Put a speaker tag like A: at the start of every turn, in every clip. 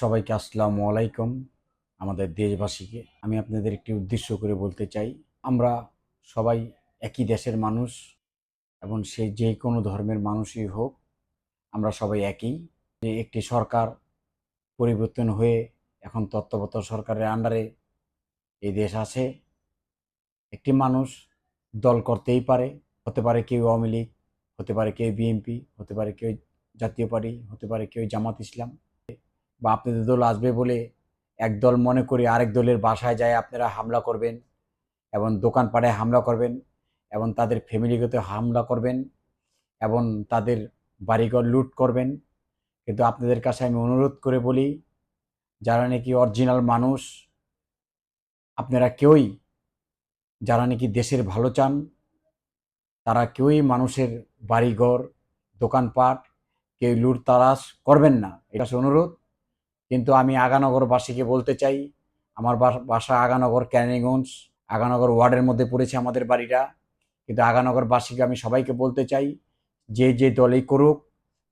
A: সবাইকে আসসালামু আলাইকুম আমাদের দেশবাসীকে। আমি আপনাদের একটি উদ্দেশ্য করে বলতে চাই, আমরা সবাই একই দেশের মানুষ এবং সে যে কোনো ধর্মের মানুষই হোক, আমরা সবাই একই। যে একটি সরকার পরিবর্তন হয়ে এখন তত্ত্বাবধায়ক সরকারের আন্ডারে এই দেশ আছে, একটি মানুষ দল করতেই পারে, হতে পারে কেউ আওয়ামী লীগ, হতে পারে কেউ বিএনপি, হতে পারে কেউ জাতীয় পার্টি, হতে পারে কেউ জামাত ইসলাম। বা আপনাদের দল আসবে বলে এক দল মনে করে আরেক দলের বাসায় যায় আপনারা হামলা করবেন এবং দোকানপাটে হামলা করবেন এবং তাদের ফ্যামিলিগত হামলা করবেন এবং তাদের বাড়িঘর লুট করবেন। কিন্তু আপনাদের কাছে আমি অনুরোধ করে বলি, যারা নাকি অরিজিনাল মানুষ, আপনারা কেউই, যারা নাকি দেশের ভালো চান, তারা কেউই মানুষের বাড়িঘর, দোকানপাট, কেউ লুট তারাস করবেন না। এটা অনুরোধ কিন্তু আমি আগানগরবাসীকে বলতে চাই, আমার বাসা আগানগর ক্যানিগঞ্জ আগানগর ওয়ার্ডের মধ্যে পড়েছে আমাদের বাড়িটা। কিন্তু আগানগরবাসীকে আমি সবাইকে বলতে চাই, যে যে দলেই করুক,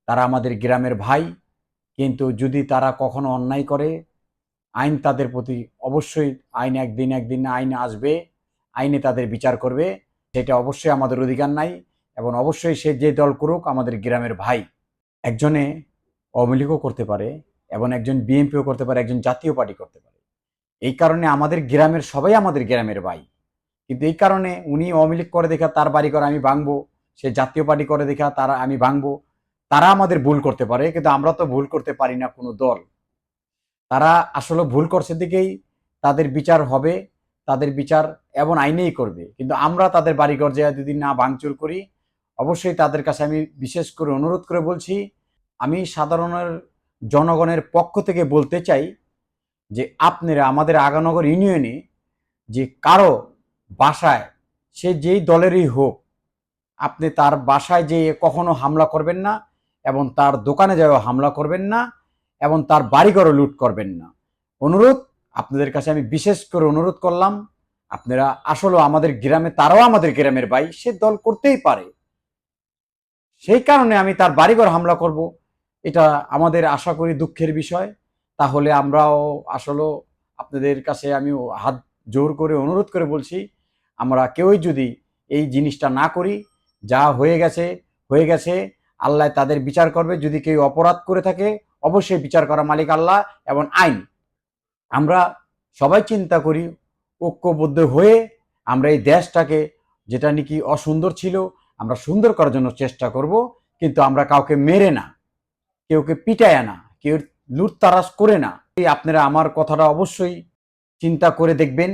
A: তারা আমাদের গ্রামের ভাই, কিন্তু যদি তারা কখনো অন্যায় করে, আইন তাদের প্রতি অবশ্যই আইন একদিন একদিন আইন আসবে, আইনে তাদের বিচার করবে, সেটা অবশ্যই আমাদের অধিকার নাই এবং অবশ্যই সে যে দল করুক, আমাদের গ্রামের ভাই। একজনে আওয়ামী করতে পারে এবং একজন বিএনপিও করতে পারে, একজন জাতীয় পার্টি করতে পারে। এই কারণে আমাদের গ্রামের সবাই আমাদের গ্রামের ভাই। কিন্তু এই কারণে উনি আওয়ামী করে দেখা তার বাড়ি করে আমি ভাঙবো, সে জাতীয় পার্টি করে দেখা তারা আমি ভাঙবো, তারা আমাদের ভুল করতে পারে, কিন্তু আমরা তো ভুল করতে পারি না কোনো দল। তারা আসলে ভুল করছে দিকেই তাদের বিচার হবে, তাদের বিচার এবং আইনেই করবে। কিন্তু আমরা তাদের বাড়িঘর যে যদি না ভাঙচুর করি, অবশ্যই তাদের কাছে আমি বিশেষ করে অনুরোধ করে বলছি, আমি সাধারণের জনগণের পক্ষ থেকে বলতে চাই যে আপনারা আমাদের আগানগর ইউনিয়নে যে কারও বাসায়, সে যেই দলেরই হোক, আপনি তার বাসায় যেয়ে কখনো হামলা করবেন না এবং তার দোকানে যাওয়া হামলা করবেন না এবং তার বাড়িঘরও লুট করবেন না। অনুরোধ, আপনাদের কাছে আমি বিশেষ করে অনুরোধ করলাম, আপনারা আসলে আমাদের গ্রামে, তারাও আমাদের গ্রামের ভাই, সে দল করতেই পারে। সেই কারণে আমি তার বাড়িঘর হামলা করব। এটা আমাদের আশা করি দুঃখের বিষয়। তাহলে আমরাও আসলে আপনাদের কাছে আমি হাত জোর করে অনুরোধ করে বলছি, আমরা কেউই যদি এই জিনিসটা না করি, যা হয়ে গেছে হয়ে গেছে, আল্লাহ তাদের বিচার করবে। যদি কেউ অপরাধ করে থাকে, অবশ্যই বিচার করা মালিক আল্লাহ এবং আইন। আমরা সবাই চিন্তা করি, ঐক্যবদ্ধ হয়ে আমরা এই দেশটাকে, যেটা নাকি অসুন্দর ছিল, আমরা সুন্দর করার জন্য চেষ্টা করব, কিন্তু আমরা কাউকে মেরে না। কেউকে পিটায় না, কেউ লুটতারাস করে না। এই আপনারা আমার কথাটা অবশ্যই চিন্তা করে দেখবেন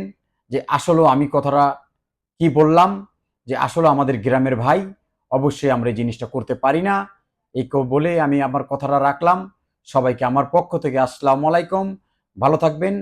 A: যে আসলেও আমি কথাটা কি বললাম, যে আসলে আমাদের গ্রামের ভাই অবশ্যই আমরা এই জিনিসটা করতে পারি না। এই বলে আমি আমার কথাটা রাখলাম। সবাইকে আমার পক্ষ থেকে আসসালামু আলাইকুম। ভালো থাকবেন।